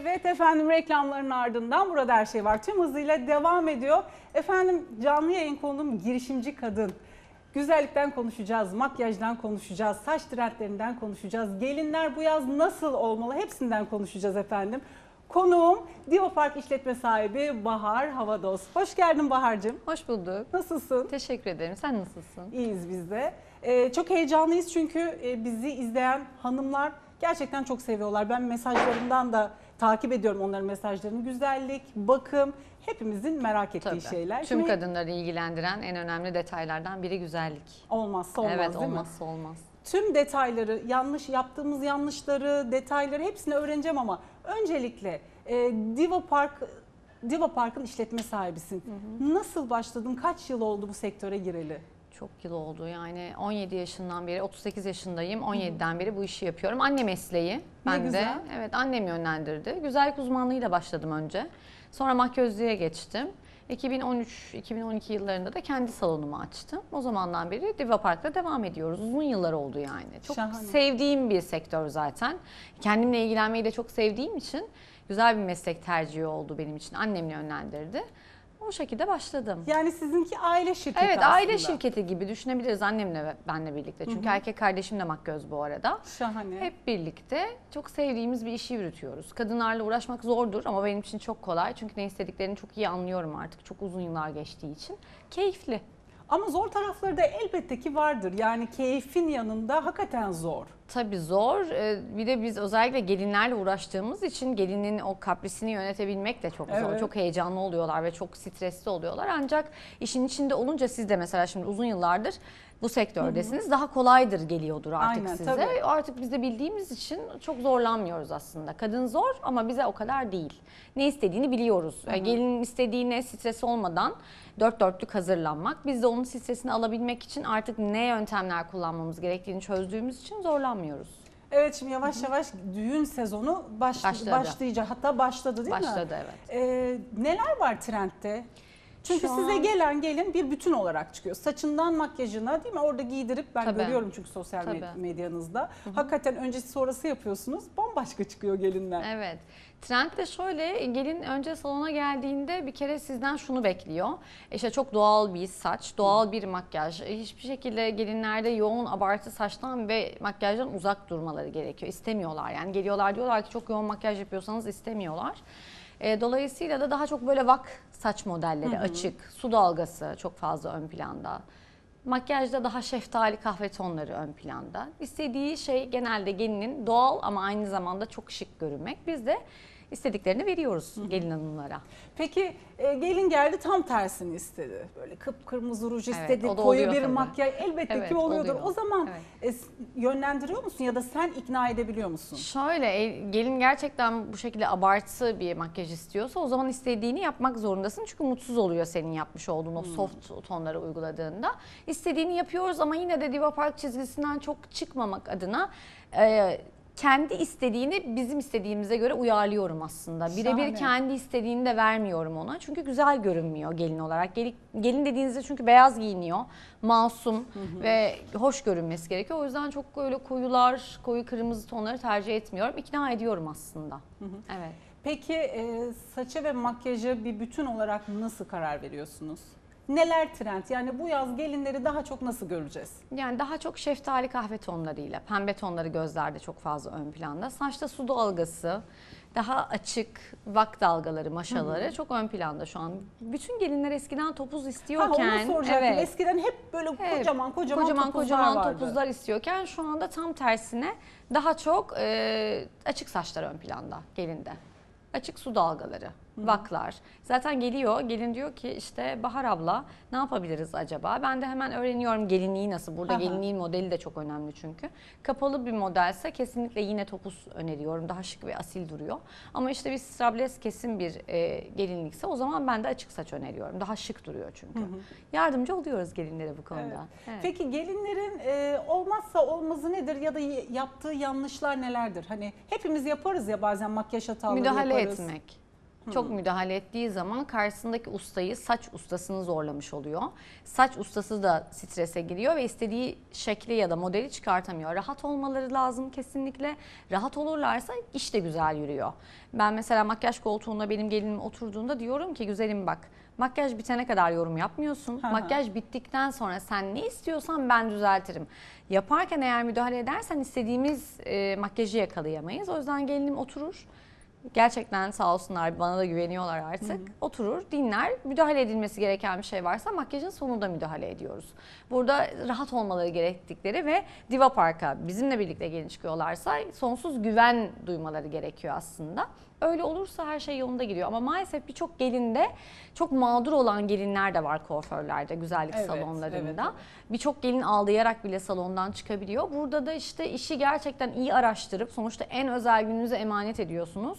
Evet efendim reklamların ardından burada her şey var. Tüm hızıyla devam ediyor. Efendim canlı yayın konum girişimci kadın. Güzellikten konuşacağız, makyajdan konuşacağız, saç trendlerinden konuşacağız. Gelinler bu yaz nasıl olmalı hepsinden konuşacağız efendim. Konuğum Diva Park işletme sahibi Bahar Havadoz. Hoş geldin Bahar'cığım. Hoş bulduk. Nasılsın? Teşekkür ederim. Sen nasılsın? İyiyiz biz de. Ee, çok heyecanlıyız çünkü e, bizi izleyen hanımlar gerçekten çok seviyorlar. Ben mesajlarından da takip ediyorum onların mesajlarını. Güzellik, bakım hepimizin merak ettiği Tabii. şeyler. Tüm Şimdi kadınları ilgilendiren en önemli detaylardan biri güzellik. olmazsa olmaz evet değil mi? olmazsa olmaz. Tüm detayları, yanlış yaptığımız yanlışları, detayları hepsini öğreneceğim ama öncelikle e, Diva Park Diva Park'ın işletme sahibisin. Nasıl başladın? Kaç yıl oldu bu sektöre gireli? Çok yıl oldu yani 17 yaşından beri 38 yaşındayım 17'den beri bu işi yapıyorum. Anne mesleği ben güzel. de. Evet annem yönlendirdi. Güzellik uzmanlığıyla başladım önce. Sonra makyözlüğe geçtim. 2013-2012 yıllarında da kendi salonumu açtım. O zamandan beri Diva Park'ta devam ediyoruz. Uzun yıllar oldu yani. Çok Şahane. sevdiğim bir sektör zaten. Kendimle ilgilenmeyi de çok sevdiğim için güzel bir meslek tercihi oldu benim için. Annem yönlendirdi. O şekilde başladım. Yani sizinki aile şirketi Evet aslında. aile şirketi gibi düşünebiliriz annemle ve benle birlikte. Çünkü erkek kardeşim de makyöz bu arada. Şahane. Hep birlikte çok sevdiğimiz bir işi yürütüyoruz. Kadınlarla uğraşmak zordur ama benim için çok kolay. Çünkü ne istediklerini çok iyi anlıyorum artık. Çok uzun yıllar geçtiği için. Keyifli. Ama zor tarafları da elbette ki vardır. Yani keyfin yanında hakikaten zor. Tabii zor. Ee, Bir de biz özellikle gelinlerle uğraştığımız için gelinin o kaprisini yönetebilmek de çok zor. Evet. Çok heyecanlı oluyorlar ve çok stresli oluyorlar. Ancak işin içinde olunca siz de mesela şimdi uzun yıllardır bu sektördesiniz. Daha kolaydır geliyordur artık Aynen, size. tabii. Artık biz de bildiğimiz için çok zorlanmıyoruz aslında. Kadın zor ama bize o kadar değil. Ne istediğini biliyoruz. Yani Gelinin istediğine stres olmadan dört dörtlük hazırlanmak. Biz de onun stresini alabilmek için artık ne yöntemler kullanmamız gerektiğini çözdüğümüz için zorlanmıyoruz. Evet şimdi yavaş yavaş düğün sezonu baş, Başladı. başlayacak. Hatta başladı değil mi? Başladı evet. Ee, neler var trendte? Çünkü Şu size an- gelen gelin bir bütün olarak çıkıyor. Saçından makyajına değil mi? Orada giydirip ben Tabii. görüyorum çünkü sosyal med- Tabii. medyanızda. Hakikaten öncesi sonrası yapıyorsunuz. Bambaşka çıkıyor gelinler. Evet. Trend de şöyle, gelin önce salona geldiğinde bir kere sizden şunu bekliyor. İşte çok doğal bir saç, doğal bir makyaj. Hiçbir şekilde gelinlerde yoğun abartı saçtan ve makyajdan uzak durmaları gerekiyor. İstemiyorlar yani. Geliyorlar diyorlar ki çok yoğun makyaj yapıyorsanız istemiyorlar. E, Dolayısıyla da daha çok böyle vak saç modelleri açık, su dalgası çok fazla ön planda. Makyajda daha şeftali kahve tonları ön planda. İstediği şey genelde gelinin doğal ama aynı zamanda çok şık görünmek. Biz de istediklerini veriyoruz gelin hanımlara. Peki e, gelin geldi tam tersini istedi. Böyle kıpkırmızı ruj Evet, istedi, koyu bir tabii. makyaj elbette Evet, ki oluyordur. oluyor. O zaman Evet. e, yönlendiriyor musun ya da sen ikna edebiliyor musun? Şöyle gelin gerçekten bu şekilde abartı bir makyaj istiyorsa o zaman istediğini yapmak zorundasın. Çünkü mutsuz oluyor senin yapmış olduğun o soft tonları uyguladığında. İstediğini yapıyoruz ama yine de Diva Park çizgisinden çok çıkmamak adına e, kendi istediğini bizim istediğimize göre uyarlıyorum aslında. Şahane. Birebir kendi istediğini de vermiyorum ona. Çünkü güzel görünmüyor gelin olarak. Gelin, gelin dediğinizde çünkü beyaz giyiniyor. Masum ve hoş görünmesi gerekiyor. O yüzden çok böyle koyular, koyu kırmızı tonları tercih etmiyorum. İkna ediyorum aslında. Evet. Peki e, saça ve makyaja bir bütün olarak nasıl karar veriyorsunuz? Neler trend? Yani bu yaz gelinleri daha çok nasıl göreceğiz? Yani daha çok şeftali kahve tonlarıyla, pembe tonları gözlerde çok fazla ön planda. Saçta su dalgası, daha açık vak dalgaları, maşaları çok ön planda şu an. Bütün gelinler eskiden topuz Ha, istiyorken, onu soracaktım. evet. Eskiden hep böyle Evet, kocaman kocaman, kocaman topuzlar kocaman vardı. topuzlar istiyorken şu anda tam tersine daha çok e, açık saçlar ön planda gelinde. Açık su dalgaları, vaklar. Zaten geliyor, gelin diyor ki işte Bahar abla ne yapabiliriz acaba? Ben de hemen öğreniyorum gelinliği nasıl. Burada Aha. gelinliğin modeli de çok önemli çünkü. Kapalı bir modelse kesinlikle yine topuz öneriyorum. Daha şık ve asil duruyor. Ama işte bir strapless kesin bir e, gelinlikse o zaman ben de açık saç öneriyorum. Daha şık duruyor çünkü. Yardımcı oluyoruz gelinlere bu konuda. Evet. Evet. Peki gelinlerin e, olmazsa olmazı nedir ya da yaptığı yanlışlar nelerdir? Hani hepimiz yaparız ya bazen makyaj hataları Müdahale yaparız. etmek. Çok müdahale ettiği zaman karşısındaki ustayı saç ustasını zorlamış oluyor. Saç ustası da strese giriyor ve istediği şekli ya da modeli çıkartamıyor. Rahat olmaları lazım kesinlikle. Rahat olurlarsa iş de güzel yürüyor. Ben mesela makyaj koltuğunda benim gelinim oturduğunda diyorum ki güzelim bak makyaj bitene kadar yorum yapmıyorsun. Hı hı. Makyaj bittikten sonra sen ne istiyorsan ben düzeltirim. Yaparken eğer müdahale edersen istediğimiz e, makyajı yakalayamayız. O yüzden gelinim oturur. Gerçekten sağ olsunlar bana da güveniyorlar artık. Oturur, dinler. Müdahale edilmesi gereken bir şey varsa makyajın sonunda müdahale ediyoruz. Burada rahat olmaları gerektikleri ve Diva Park'a bizimle birlikte gelin çıkıyorlarsa sonsuz güven duymaları gerekiyor aslında. Öyle olursa her şey yolunda gidiyor. Ama maalesef birçok gelinde çok mağdur olan gelinler de var kuaförlerde, güzellik Evet, salonlarında. evet, evet. Birçok gelin ağlayarak bile salondan çıkabiliyor. Burada da işte işi gerçekten iyi araştırıp sonuçta en özel gününüze emanet ediyorsunuz.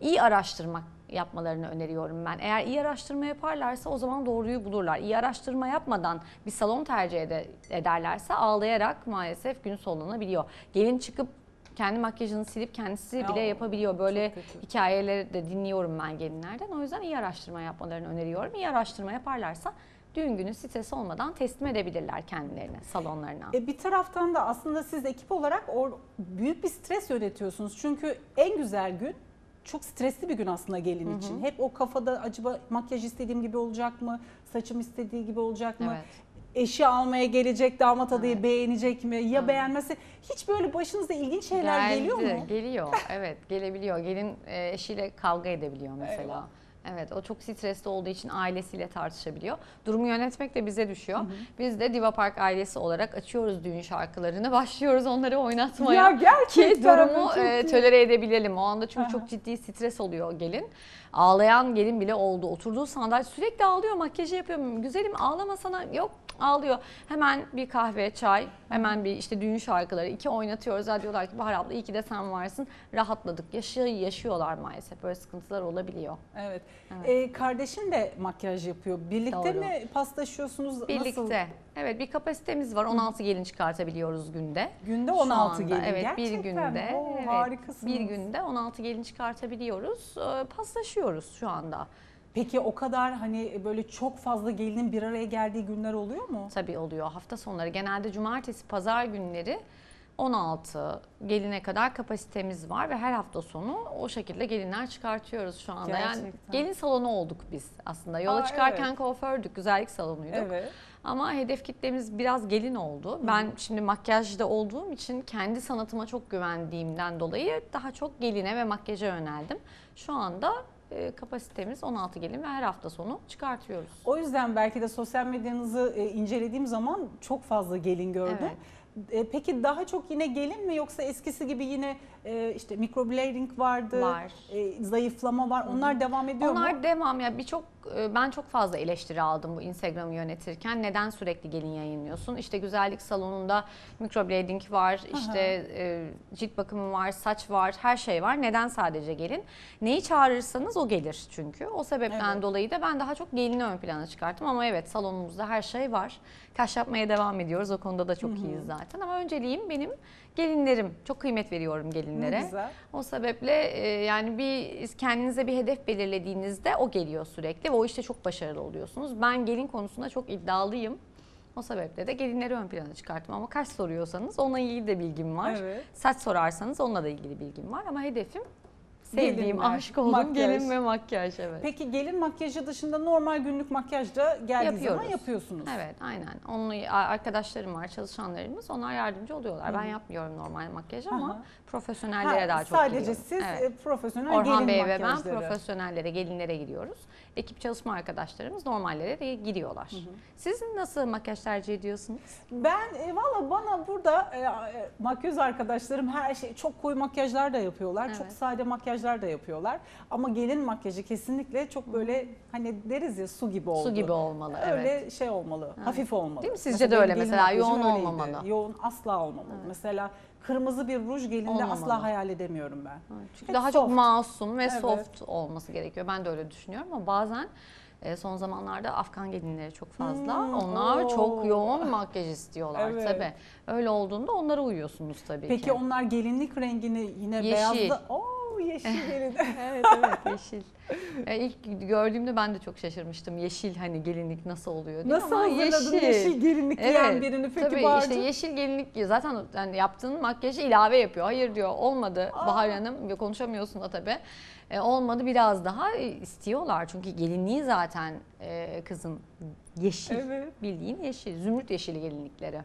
İyi araştırmak yapmalarını öneriyorum ben. Eğer iyi araştırma yaparlarsa o zaman doğruyu bulurlar. İyi araştırma yapmadan bir salon tercih ede- ederlerse ağlayarak maalesef gün sonlanabiliyor. Gelin çıkıp kendi makyajını silip kendisi bile Ya, yapabiliyor. Böyle hikayeleri de dinliyorum ben gelinlerden. O yüzden iyi araştırma yapmalarını öneriyorum. İyi araştırma yaparlarsa düğün günü stres olmadan teslim edebilirler kendilerini salonlarına. E, bir taraftan da aslında siz ekip olarak or, büyük bir stres yönetiyorsunuz. Çünkü en güzel gün çok stresli bir gün aslında gelin için. Hep o kafada acaba makyaj istediğim gibi olacak mı? Saçım istediği gibi olacak mı? Evet. Eşi almaya gelecek damat adayı beğenecek mi? Ya beğenmezse hiç böyle başınıza ilginç şeyler Geldi, geliyor mu? Geliyor. Evet, gelebiliyor. Gelin e, eşiyle kavga edebiliyor mesela. Eyvah. Evet, o çok stresli olduğu için ailesiyle tartışabiliyor. Durumu yönetmek de bize düşüyor. Biz de Diva Park ailesi olarak açıyoruz düğün şarkılarını, başlıyoruz onları oynatmaya. Ya gerçekten ki durumu Çok e, iyi. tolere edebilelim. O anda çünkü çok ciddi stres oluyor gelin. Ağlayan gelin bile oldu. Oturduğu sandalye sürekli ağlıyor, makyajı yapıyor. Güzelim ağlamasana. Yok ağlıyor. Hemen bir kahve, çay, hemen bir işte düğün şarkıları iki oynatıyoruz. Ha diyorlar ki Bahar abla iyi ki de sen varsın. Rahatladık. Yaşıyor, yaşıyorlar maalesef. Böyle sıkıntılar olabiliyor. Evet. Evet. E, kardeşin de makyaj yapıyor. Birlikte Doğru. mi paslaşıyorsunuz? Birlikte. Nasıl? Evet bir kapasitemiz var. 16 gelin çıkartabiliyoruz günde. Günde Şu 16 anda, gelin. Evet Gerçekten bir günde. Oo, evet, harikasınız. Bir günde 16 gelin çıkartabiliyoruz. Ee, Paslaşıyoruz şu anda. Peki o kadar hani böyle çok fazla gelinin bir araya geldiği günler oluyor mu? Tabii oluyor hafta sonları. Genelde cumartesi, pazar günleri 16 geline kadar kapasitemiz var ve her hafta sonu o şekilde gelinler çıkartıyoruz şu anda. Yani Gerçekten. gelin salonu olduk biz aslında. Yola Aa, çıkarken evet. kuafördük, güzellik salonuyduk. Evet. Ama hedef kitlemiz biraz gelin oldu. Ben şimdi makyajda olduğum için kendi sanatıma çok güvendiğimden dolayı daha çok geline ve makyaja yöneldim. Şu anda kapasitemiz 16 gelin ve her hafta sonu çıkartıyoruz. O yüzden belki de sosyal medyanızı e, incelediğim zaman çok fazla gelin gördüm. Evet. E, Peki daha çok yine gelin mi yoksa eskisi gibi yine e, işte microblading vardı, Var. e, zayıflama var. Onlar devam ediyor Onlar mu? devam ya birçok e, ben çok fazla eleştiri aldım bu Instagram'ı yönetirken. Neden sürekli gelin yayınlıyorsun? İşte güzellik salonunda microblading var, işte e, cilt bakımı var, saç var, her şey var. Neden sadece gelin? Neyi çağırırsanız o gelir çünkü. O sebepten Evet. dolayı da ben daha çok gelini ön plana çıkarttım ama evet salonumuzda her şey var. Kaş yapmaya devam ediyoruz. O konuda da çok iyiyiz zaten ama önceliğim benim gelinlerim. Çok kıymet veriyorum gelinlere. Ne güzel. O sebeple e, yani bir kendinize bir hedef belirlediğinizde o geliyor sürekli ve o işte çok başarılı oluyorsunuz. Ben gelin konusunda çok iddialıyım. O sebeple de gelinleri ön plana çıkarttım ama kaç soruyorsanız onunla ilgili de bilgim var. Evet. Saç sorarsanız onunla da ilgili bilgim var ama hedefim sevdiğim, Gelinler, aşık olduğum makyaj. gelin ve makyaj evet. Peki gelin makyajı dışında normal günlük makyaj da geldiği zaman Yapıyoruz. yapıyorsunuz. Evet aynen. Onunla arkadaşlarım var, çalışanlarımız. Onlar yardımcı oluyorlar. Ben yapmıyorum normal makyaj ama Hı hı. profesyonellere Ha, daha çok sadece gidiyorum. siz e, profesyonel Orhan gelin Bey ve ben makyajları. profesyonellere, gelinlere gidiyoruz. Ekip çalışma arkadaşlarımız normallere de gidiyorlar. Siz nasıl makyaj tercih ediyorsunuz? Ben e, valla bana burada e, e, makyöz arkadaşlarım her şey çok koyu makyajlar da yapıyorlar. Çok Evet. sade makyajlar da yapıyorlar. Ama gelin makyajı kesinlikle çok böyle hani deriz ya su gibi oldu. Su gibi olmalı. Öyle Evet. şey olmalı. Hafif olmalı. Değil mi? Sizce de benim öyle mesela, yoğun öyleydi. olmamalı. Yoğun asla olmamalı. Mesela kırmızı bir ruj gelinde Olmamalı. asla hayal edemiyorum ben. Çünkü Hep daha çok soft. masum ve Evet. soft olması gerekiyor. Ben de öyle düşünüyorum ama bazen e, son zamanlarda Afgan gelinleri çok fazla. Hmm, onlar oo. çok yoğun makyaj istiyorlar Evet. tabii. Öyle olduğunda onlara uyuyorsunuz tabii Peki ki. onlar gelinlik rengini yine Yeşil. beyazla... Oo, yeşil gelin. evet evet yeşil. E, ilk gördüğümde ben de çok şaşırmıştım. Yeşil hani gelinlik nasıl oluyor diye Nasıl ama hazırladın yeşil, gelinlik giyen Evet, birini peki Tabii Bahar'cığım? işte yeşil gelinlik. Zaten yani yaptığın makyajı ilave yapıyor. Hayır diyor olmadı Aa. Bahar Hanım. Konuşamıyorsun da tabii. E, olmadı biraz daha istiyorlar. Çünkü gelinliği zaten e, kızın yeşil. Evet. Bildiğin yeşil. Zümrüt yeşili gelinlikleri.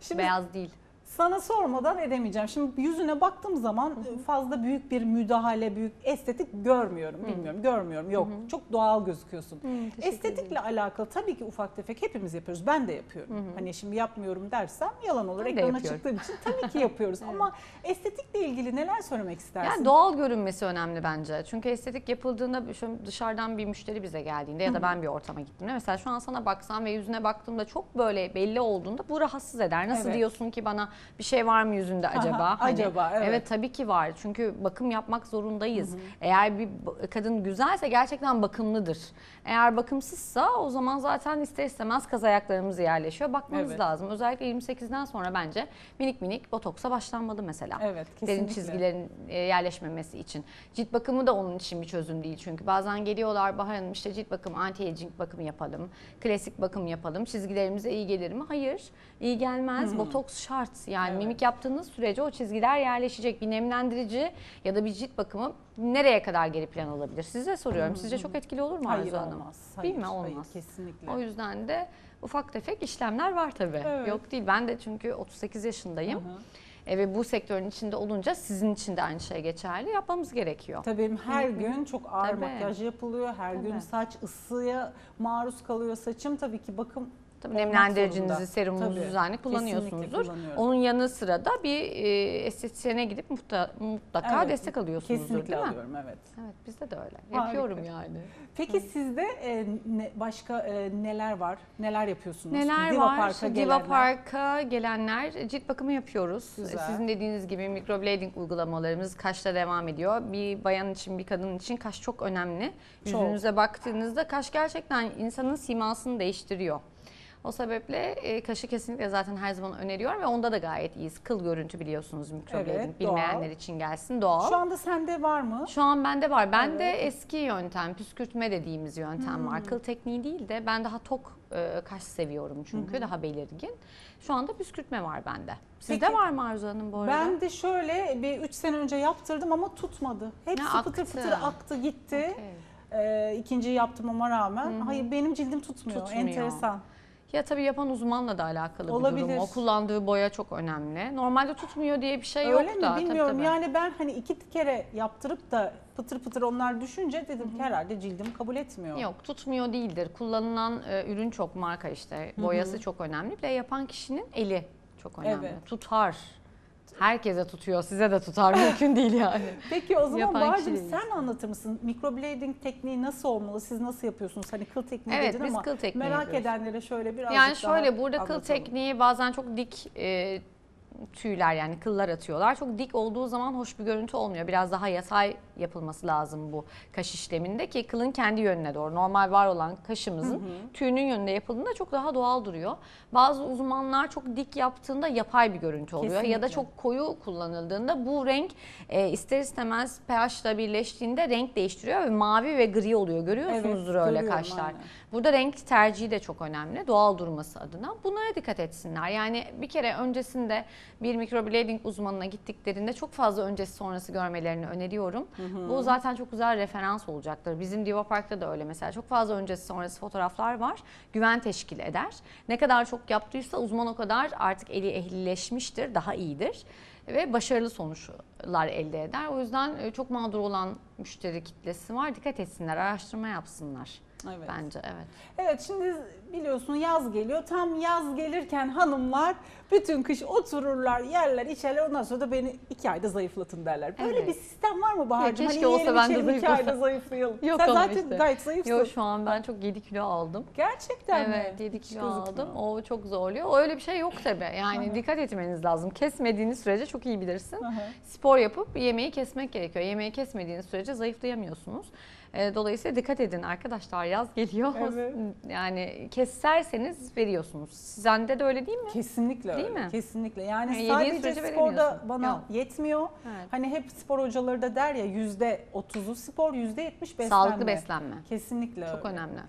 Şimdi Beyaz değil. Sana sormadan edemeyeceğim. Şimdi yüzüne baktığım zaman fazla büyük bir müdahale, büyük estetik görmüyorum. Bilmiyorum, görmüyorum. Yok. Çok doğal gözüküyorsun. Estetikle alakalı tabii ki ufak tefek hepimiz yapıyoruz. Ben de yapıyorum. Hani şimdi yapmıyorum dersem yalan olur. Ben Ekrana çıktığım için tabii ki yapıyoruz. Ama estetikle ilgili neler söylemek istersin? Yani doğal görünmesi önemli bence. Çünkü estetik yapıldığında dışarıdan bir müşteri bize geldiğinde ya da ben bir ortama gittiğimde mesela şu an sana baksam ve yüzüne baktığımda çok böyle belli olduğunda bu rahatsız eder. Nasıl Evet. diyorsun ki bana bir şey var mı yüzünde acaba? Hani, acaba, evet. tabii ki var. Çünkü bakım yapmak zorundayız. Eğer bir kadın güzelse gerçekten bakımlıdır. Eğer bakımsızsa o zaman zaten ister istemez kaz ayaklarımız yerleşiyor. Bakmamız Evet. lazım. Özellikle 28'den sonra bence minik minik botoksa başlanmalı mesela. Evet, Derin kesinlikle. çizgilerin e, yerleşmemesi için. Cilt bakımı da onun için bir çözüm değil çünkü. Bazen geliyorlar Bahar Hanım işte cilt bakımı, anti-aging bakımı yapalım, klasik bakım yapalım. Çizgilerimize iyi gelir mi? Hayır, iyi gelmez. Botoks şart. Yani Evet. mimik yaptığınız sürece o çizgiler yerleşecek. Bir nemlendirici ya da bir cilt bakımı nereye kadar geri plan alabilir? Size soruyorum. Sizce çok etkili olur mu Hayır Arzu Hanım? olmaz. Hayır, Değil mi? hayır, Olmaz. kesinlikle. O yüzden de ufak tefek işlemler var tabii. Evet. Yok değil. Ben de çünkü 38 yaşındayım. Hı hı. E, ve bu sektörün içinde olunca sizin için de aynı şey geçerli. Yapmamız gerekiyor. Tabii benim her gün çok ağır Tabii. makyaj yapılıyor. Her gün Tabii. saç ısıya maruz kalıyor saçım. Tabii ki bakım Tabii nemlendiricinizi, serumunuzu Tabii, düzenli kullanıyorsunuzdur. Onun yanı sıra da bir e, estetisyene gidip muhta- mutlaka Evet, destek alıyorsunuzdur Kesinlikle değil mi? alıyorum evet. Evet bizde de öyle. Harika. Yapıyorum yani. Peki sizde e, ne- başka e, neler var? Neler yapıyorsunuz? Neler var? Park'a Diva gelenler. Park'a gelenler cilt bakımı yapıyoruz. Güzel. Sizin dediğiniz gibi microblading uygulamalarımız kaşta devam ediyor. Bir bayan için, bir kadın için kaş çok önemli. Çok. Yüzünüze baktığınızda kaş gerçekten insanın simasını değiştiriyor. O sebeple e, kaşı kesinlikle zaten her zaman öneriyorum ve onda da gayet iyiyiz. Kıl görüntü biliyorsunuz microblading. Evet, Bilmeyenler doğal. için gelsin doğal. Şu anda sende var mı? Şu an bende var. Bende Evet. eski yöntem, püskürtme dediğimiz yöntem Hmm. var. Kıl tekniği değil de ben daha tok e, kaş seviyorum çünkü daha belirgin. Şu anda püskürtme var bende. Sizde Peki. var mı Arzu Hanım bu arada? Ben de şöyle bir 3 sene önce yaptırdım ama tutmadı. Hepsi Ha, pıtır aktı. pıtır aktı gitti. Okey. Ee, ikinciyi yaptırmama rağmen. Hayır benim cildim tutmuyor. Tutmuyor. Enteresan. Ya tabii yapan uzmanla da alakalı bir Olabilir. durum. O kullandığı boya çok önemli. Normalde tutmuyor diye bir şey Öyle yok mi da. tabii, bilmiyorum. tabii. Yani ben hani iki kere yaptırıp da pıtır pıtır onlar düşünce dedim ki herhalde cildim kabul etmiyor. Yok tutmuyor değildir. Kullanılan e, ürün çok marka işte. Boyası çok önemli. Bir de yapan kişinin eli çok önemli. Evet. Tutar. Herkese tutuyor. Size de tutar. Mümkün değil yani. Peki o zaman Yapan Bahar'cığım sen anlatır mısın? Microblading tekniği nasıl olmalı? Siz nasıl yapıyorsunuz? Hani kıl tekniği Evet, dedin biz ama kıl tekniği merak yapıyoruz. edenlere şöyle birazcık Yani daha şöyle burada kıl anlatalım. tekniği bazen çok dik e, tüyler yani kıllar atıyorlar. Çok dik olduğu zaman hoş bir görüntü olmuyor. Biraz daha yatay yapılması lazım bu kaş işleminde ki kılın kendi yönüne doğru. Normal var olan kaşımızın tüyünün yönünde yapıldığında çok daha doğal duruyor. Bazı uzmanlar çok dik yaptığında yapay bir görüntü oluyor. Ya da Kesinlikle. çok koyu kullanıldığında bu renk e, ister istemez pH ile birleştiğinde renk değiştiriyor ve mavi ve gri oluyor. Görüyorsunuzdur Evet, öyle kaşlar. aynen. Burada renk tercihi de çok önemli. Doğal durması adına. Bunlara dikkat etsinler. Yani bir kere öncesinde bir microblading uzmanına gittiklerinde çok fazla öncesi sonrası görmelerini öneriyorum. Bu zaten çok güzel referans olacaktır. Bizim Diva Park'ta da öyle mesela. Çok fazla öncesi sonrası fotoğraflar var. Güven teşkil eder. Ne kadar çok yaptıysa uzman o kadar artık eli ehlileşmiştir, daha iyidir ve başarılı sonuçlar elde eder. O yüzden e, çok mağdur olan müşteri kitlesi var. Dikkat etsinler, araştırma yapsınlar. Evet. Bence evet. Evet şimdi biliyorsun yaz geliyor. Tam yaz gelirken hanımlar bütün kış otururlar, yerler, içerler. Ondan sonra da beni iki ayda zayıflatın derler. Böyle Evet. bir sistem var mı Bahar'cığım? keşke hani olsa ben de içelim, iki zayıflasam. ayda zayıflayalım. Yok Sen zaten işte. gayet zayıfsın. Yok şu an ben çok 7 kilo aldım. Gerçekten mi? Evet 7 Hiç kilo gözükmüyor. aldım. O çok zorluyor. Öyle bir şey yok tabii. Yani dikkat etmeniz lazım. Kesmediğiniz sürece çok iyi bilirsin. Spor yapıp yemeği kesmek gerekiyor. Yemeği kesmediğiniz sürece zayıflayamıyorsunuz. E, dolayısıyla dikkat edin arkadaşlar yaz geliyor. Evet. Yani keserseniz veriyorsunuz. Sizde de öyle değil mi? Kesinlikle Değil öyle. mi? Kesinlikle. Yani Yani yediğin sadece sürece sporda veremiyorsun. bana Yok. yetmiyor. Evet. Hani hep spor hocaları da der ya yüzde otuzu spor, yüzde yetmiş beslenme. Sağlıklı beslenme. Kesinlikle Çok öyle. önemli.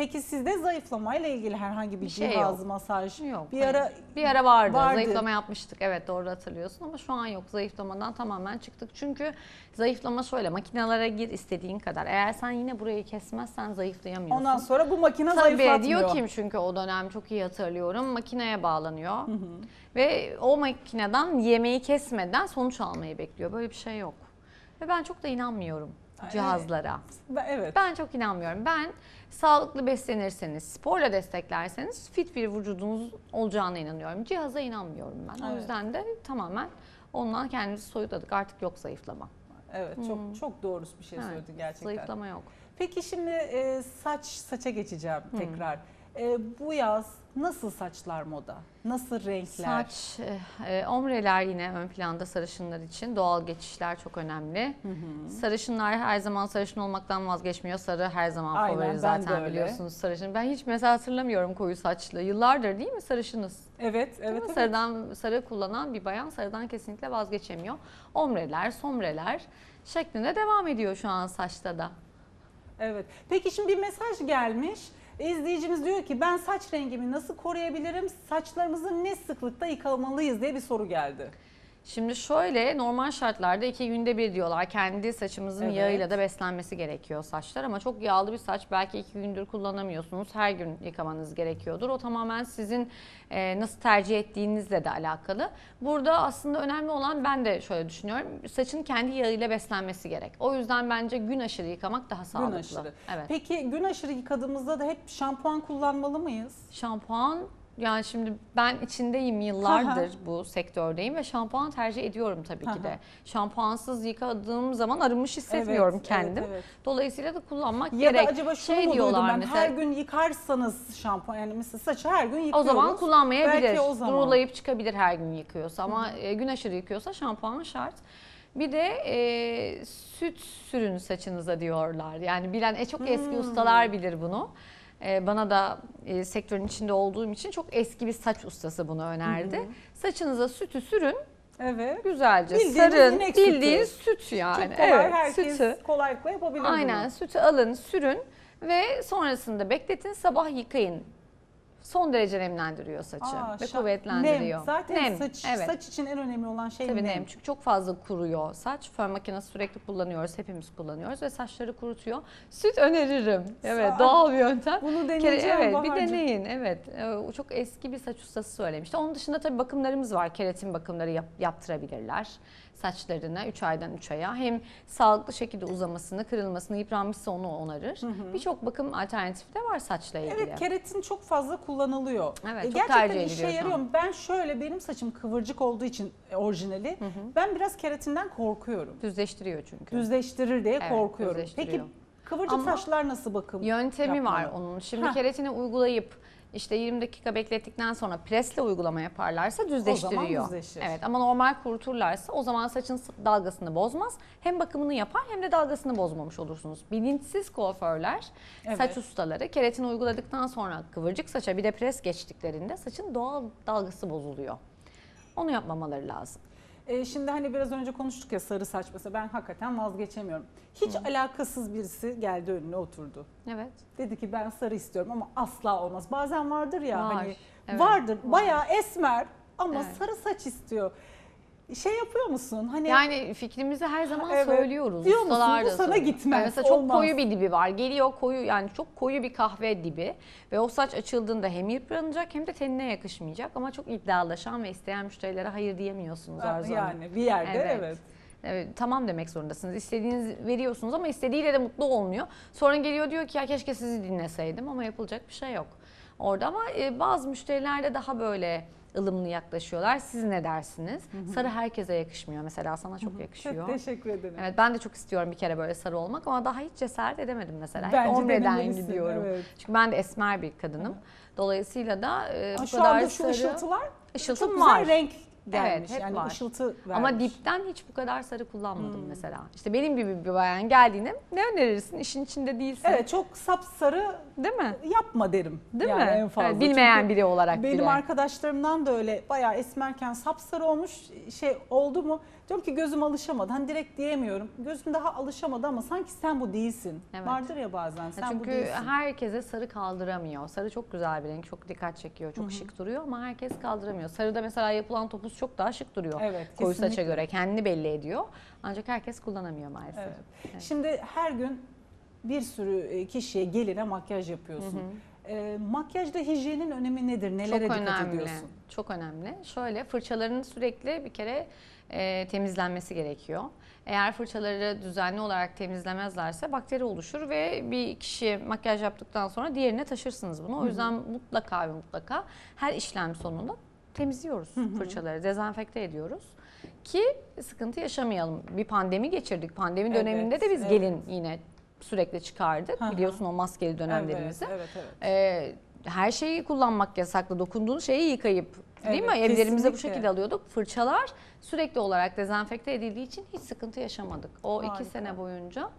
Peki sizde zayıflamayla ilgili herhangi bir, Bir şey cihaz, yok. masaj? Yok. Bir hayır. ara bir ara vardı. vardı. Zayıflama yapmıştık. Evet doğru hatırlıyorsun ama şu an yok. Zayıflamadan tamamen çıktık. Çünkü zayıflama şöyle makinelere gir istediğin kadar. Eğer sen yine burayı kesmezsen zayıflayamıyorsun. ondan sonra bu makine Tabii zayıflatmıyor. diyor kim çünkü o dönem çok iyi hatırlıyorum makineye bağlanıyor ve o makineden yemeği kesmeden sonuç almayı bekliyor. Böyle bir şey yok. Ve ben çok da inanmıyorum cihazlara. Evet. Ben çok inanmıyorum. Ben sağlıklı beslenirseniz, sporla desteklerseniz fit bir vücudunuz olacağına inanıyorum. Cihaza inanmıyorum ben. O Evet. yüzden de tamamen ondan kendimizi soyutladık. Artık yok zayıflama. Evet çok çok doğru bir şey Evet, söyledin gerçekten. Zayıflama yok. Peki şimdi e, saç saça geçeceğim tekrar. E, bu yaz nasıl saçlar moda? Nasıl renkler? Saç, e, omreler yine ön planda sarışınlar için. Doğal geçişler çok önemli. Sarışınlar her zaman sarışın olmaktan vazgeçmiyor. Sarı her zaman Aynen, favori ben de zaten öyle. biliyorsunuz sarışın. Ben hiç mesela hatırlamıyorum koyu saçlı. Yıllardır değil mi sarışınız? Evet, evet. Sarıdan, sarı kullanan bir bayan sarıdan kesinlikle vazgeçemiyor. Omreler, somreler şeklinde devam ediyor şu an saçta da. Evet. Peki şimdi bir mesaj gelmiş. İzleyicimiz diyor ki ben saç rengimi nasıl koruyabilirim? Saçlarımızı ne sıklıkta yıkamalıyız diye bir soru geldi. Şimdi şöyle normal şartlarda iki günde bir diyorlar. Kendi saçımızın Evet. yağıyla da beslenmesi gerekiyor saçlar ama çok yağlı bir saç belki iki gündür kullanamıyorsunuz. Her gün yıkamanız gerekiyordur. O tamamen sizin e, nasıl tercih ettiğinizle de alakalı. Burada aslında önemli olan ben de şöyle düşünüyorum. Saçın kendi yağıyla beslenmesi gerek. O yüzden bence gün aşırı yıkamak daha sağlıklı. Gün aşırı. Evet. Peki gün aşırı yıkadığımızda da hep şampuan kullanmalı mıyız? Şampuan yani şimdi ben içindeyim yıllardır bu sektördeyim ve şampuan tercih ediyorum tabii ki de. Şampuansız yıkadığım zaman arınmış hissetmiyorum Evet, kendim. evet, evet. Dolayısıyla da kullanmak Ya gerek. da acaba şunu şey mu diyorlar ben mesela. her gün yıkarsanız şampuan yani mesela saçı her gün o yıkıyoruz. zaman kullanmayabilir. Belki o zaman. Durulayıp çıkabilir her gün yıkıyorsa ama e, gün aşırı yıkıyorsa şampuan şart. Bir de e, süt sürün saçınıza diyorlar. Yani bilen e, çok eski Hmm. ustalar bilir bunu. E, bana da e, sektörün içinde olduğum için çok eski bir saç ustası bunu önerdi. Saçınıza sütü sürün Evet. güzelce Bildiğiniz sarın inek sütü. bildiğin süt yani. Çok kolay evet, herkes sütü. kolaylıkla yapabilir Aynen bunu. sütü alın sürün ve sonrasında bekletin sabah yıkayın. Son derece nemlendiriyor saçı Aa, ve şa- kuvvetlendiriyor. Nem. Zaten saç, saç için en önemli olan şey Tabii nem. nem çünkü çok fazla kuruyor saç. Fön makinesi sürekli kullanıyoruz, hepimiz kullanıyoruz ve saçları kurutuyor. Süt öneririm. Evet, Sa- doğal bir yöntem. Bunu Bir kere- deneyeceğim evet, bir Bahar'cığım. deneyin. Evet, Ee, o çok eski bir saç ustası söylemişti. Onun dışında tabii bakımlarımız var. Keratin bakımları yap- yaptırabilirler saçlarına 3 aydan 3 aya. Hem sağlıklı şekilde uzamasını, kırılmasını, yıpranmışsa onu onarır. Birçok bakım alternatifi de var saçla ilgili. Evet keratin çok fazla kullanılıyor. Evet, E, çok Gerçekten tercih işe ediliyor yarıyor? Ben şöyle benim saçım kıvırcık olduğu için e, orijinali ben biraz keratinden korkuyorum. Düzleştiriyor çünkü. Düzleştirir diye Evet, korkuyorum. Peki düzleştiriyor. kıvırcık Ama saçlar nasıl bakım? Yöntemi var yapmalı? onun. Şimdi Heh. keratini uygulayıp işte 20 dakika beklettikten sonra presle uygulama yaparlarsa düzleştiriyor. düzleşir. Evet ama normal kuruturlarsa o zaman saçın dalgasını bozmaz. Hem bakımını yapar hem de dalgasını bozmamış olursunuz. Bilinçsiz kuaförler, Evet. saç ustaları keratini uyguladıktan sonra kıvırcık saça bir de pres geçtiklerinde saçın doğal dalgası bozuluyor. Onu yapmamaları lazım. E, şimdi hani biraz önce konuştuk ya sarı saç mesela ben hakikaten vazgeçemiyorum. Hiç alakasız birisi geldi önüne oturdu. Evet. Dedi ki ben sarı istiyorum ama asla olmaz. Bazen vardır ya Var, hani evet, vardır var. bayağı esmer ama Evet. sarı saç istiyor. Şey yapıyor musun? Hani Yani fikrimizi her zaman Evet. söylüyoruz. Diyor musun, ustalar bu da sana söylüyor. gitmez, Yani mesela çok olmaz. koyu bir dibi var. Geliyor koyu yani çok koyu bir kahve dibi ve o saç açıldığında hem yıpranacak hem de tenine yakışmayacak ama çok iddialaşan ve isteyen müşterilere hayır diyemiyorsunuz Arzu Hanım. yani bir yerde Evet. evet. Evet, tamam demek zorundasınız. İstediğinizi veriyorsunuz ama istediğiyle de mutlu olmuyor. Sonra geliyor diyor ki ya keşke sizi dinleseydim ama yapılacak bir şey yok orada. Ama e, bazı müşteriler de daha böyle ılımlı yaklaşıyorlar. Siz ne dersiniz? Sarı herkese yakışmıyor. Mesela sana çok yakışıyor. Çok teşekkür ederim. Evet ben de çok istiyorum bir kere böyle sarı olmak ama daha hiç cesaret edemedim mesela. Hep Bence ombreden denemelisin, gidiyorum. evet. Çünkü ben de esmer bir kadınım. Dolayısıyla da e, bu şu kadar anda şu sarı ışıltılar ışıltım çok var. güzel renk gelmiş. hep yani var. ışıltı vermiş. Ama dipten hiç bu kadar sarı kullanmadım mesela. İşte benim gibi bir bayan geldiğinde ne önerirsin? İşin içinde değilsin. Evet çok sapsarı Değil mi? yapma derim. Değil yani mi? En fazla. Evet, bilmeyen Çünkü biri olarak Benim bile. arkadaşlarımdan da öyle bayağı esmerken sapsarı olmuş şey oldu mu? Diyorum ki gözüm alışamadı. Hani direkt diyemiyorum. Gözüm daha alışamadı ama sanki sen bu değilsin. Evet. Vardır ya bazen sen bu Çünkü değilsin. herkese sarı kaldıramıyor. Sarı çok güzel bir renk, çok dikkat çekiyor, çok şık duruyor ama herkes kaldıramıyor. Sarıda mesela yapılan topuz çok daha şık duruyor. Evet, Koyu saça göre kendini belli ediyor. Ancak herkes kullanamıyor maalesef. Evet. Şimdi her gün bir sürü e, kişiye geline makyaj yapıyorsun. E, makyajda hijyenin önemi nedir? Nelere çok dikkat önemli. ediyorsun? Çok önemli. Şöyle fırçaların sürekli bir kere e, temizlenmesi gerekiyor. Eğer fırçaları düzenli olarak temizlemezlerse bakteri oluşur ve bir kişi makyaj yaptıktan sonra diğerine taşırsınız bunu. O yüzden mutlaka ve mutlaka her işlem sonunda temizliyoruz fırçaları, dezenfekte ediyoruz ki sıkıntı yaşamayalım. Bir pandemi geçirdik. Pandemi Evet, döneminde de biz evet. gelin yine sürekli çıkardık. Hı hı. Biliyorsun o maskeli dönemlerimizi. Evet, evet, evet. Ee, her şeyi kullanmak yasaklı. Dokunduğun şeyi yıkayıp değil Evet, mi? Evlerimize bu kesinlikle. şekilde alıyorduk. Fırçalar sürekli olarak dezenfekte edildiği için hiç sıkıntı yaşamadık. O Harika. iki sene boyunca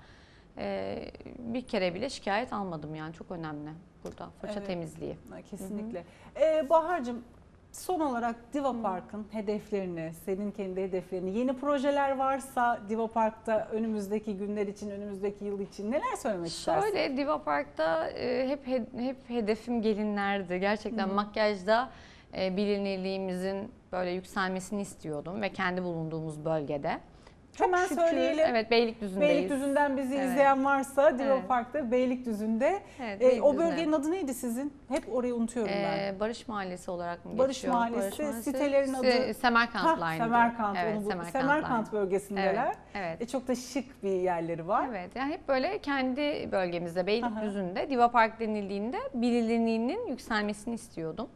e, bir kere bile şikayet almadım yani çok önemli burada fırça Evet. temizliği. Kesinlikle. Ee, Bahar'cığım son olarak Diva Park'ın hedeflerini, senin kendi hedeflerini, yeni projeler varsa Diva Park'ta önümüzdeki günler için, önümüzdeki yıl için neler söylemek istersin? Şöyle Diva Park'ta e, hep he- hep hedefim gelinlerdi. Gerçekten makyajda e, bilinirliğimizin böyle yükselmesini istiyordum ve kendi bulunduğumuz bölgede. Hemen şükür, söyleyelim. Evet Beylikdüzü'ndeyiz. Beylikdüzü'nden bizi Evet. izleyen varsa Diva Evet. Park'ta Beylikdüzü'nde. Evet, Ee, o Beylikdüzü'nde. bölgenin adı neydi sizin? Hep orayı unutuyorum ben. Ee, Barış Mahallesi olarak mı Barış geçiyor? Mahallesi, sitelerin adı- Se- Semerkant Line'di. Semerkant, Evet, onu Semerkant, Semerkant Line. bölgesindeler. Evet, evet. E, çok da şık bir yerleri var. Evet yani hep böyle kendi bölgemizde Beylikdüzü'nde Diva Park denildiğinde bilinirliğinin yükselmesini istiyordum.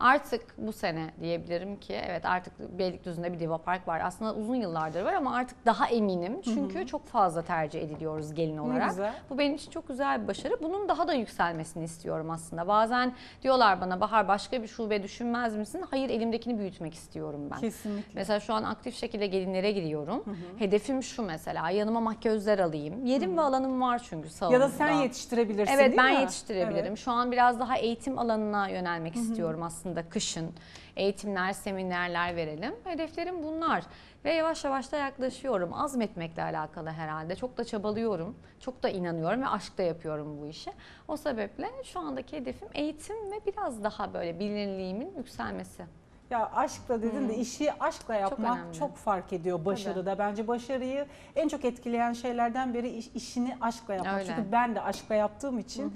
Artık bu sene diyebilirim ki evet artık Beylikdüzü'nde bir Diva Park var. Aslında uzun yıllardır var ama artık daha eminim. Çünkü çok fazla tercih ediliyoruz gelin olarak. güzel. Bu benim için çok güzel bir başarı. Bunun daha da yükselmesini istiyorum aslında. Bazen diyorlar bana Bahar başka bir şube düşünmez misin? Hayır elimdekini büyütmek istiyorum ben. Kesinlikle. Mesela şu an aktif şekilde gelinlere giriyorum. Hedefim şu mesela yanıma makyözler alayım. Yerim ve alanım var çünkü salonda. Ya da sen yetiştirebilirsin Evet değil ben mi? yetiştirebilirim. Evet. Şu an biraz daha eğitim alanına yönelmek istiyorum aslında kışın. Eğitimler, seminerler verelim. Hedeflerim bunlar. Ve yavaş yavaş da yaklaşıyorum. Azmetmekle alakalı herhalde. Çok da çabalıyorum. Çok da inanıyorum ve aşkla yapıyorum bu işi. O sebeple şu andaki hedefim eğitim ve biraz daha böyle bilinirliğimin yükselmesi. Ya aşkla dedin de işi aşkla yapmak önemli. çok, fark ediyor başarıda. Bence başarıyı en çok etkileyen şeylerden biri iş- işini aşkla yapmak. Öyle. Çünkü ben de aşkla yaptığım için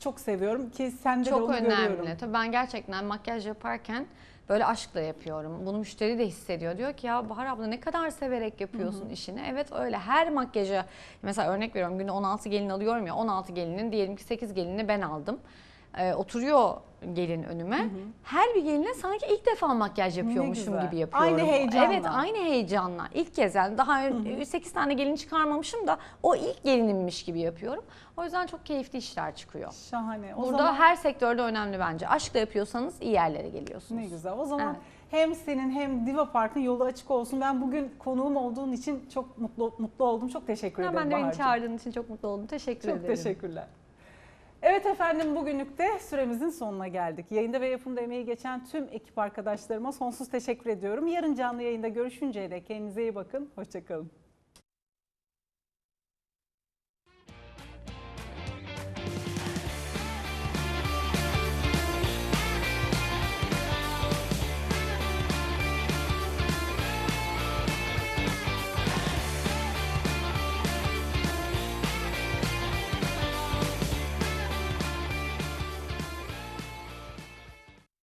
çok seviyorum ki sende de Çok onu önemli. görüyorum. Tabii ben gerçekten makyaj yaparken böyle aşkla yapıyorum. Bunu müşteri de hissediyor. Diyor ki ya Bahar abla ne kadar severek yapıyorsun işini. Evet öyle. Her makyaja mesela örnek veriyorum günde 16 gelin alıyorum ya 16 gelinin diyelim ki 8 gelini ben aldım. Ee, oturuyor gelin önüme. Her bir geline sanki ilk defa makyaj yapıyormuşum gibi yapıyorum. Aynı heyecanla. Evet aynı heyecanla. İlk kez yani daha 8 tane gelin çıkarmamışım da o ilk gelinimmiş gibi yapıyorum. O yüzden çok keyifli işler çıkıyor. Şahane. O Burada zaman her sektörde önemli bence. Aşkla yapıyorsanız iyi yerlere geliyorsunuz. ne güzel. O zaman Evet. hem senin hem Diva Park'ın yolu açık olsun. Ben bugün konuğum olduğun için çok mutlu mutlu oldum. Çok teşekkür Ya ederim ben de beni çağırdığın için çok mutlu oldum. Teşekkür Çok ederim. teşekkürler. Evet efendim bugünlük de süremizin sonuna geldik. Yayında ve yapımda emeği geçen tüm ekip arkadaşlarıma sonsuz teşekkür ediyorum. Yarın canlı yayında görüşünceye dek kendinize iyi bakın. Hoşçakalın.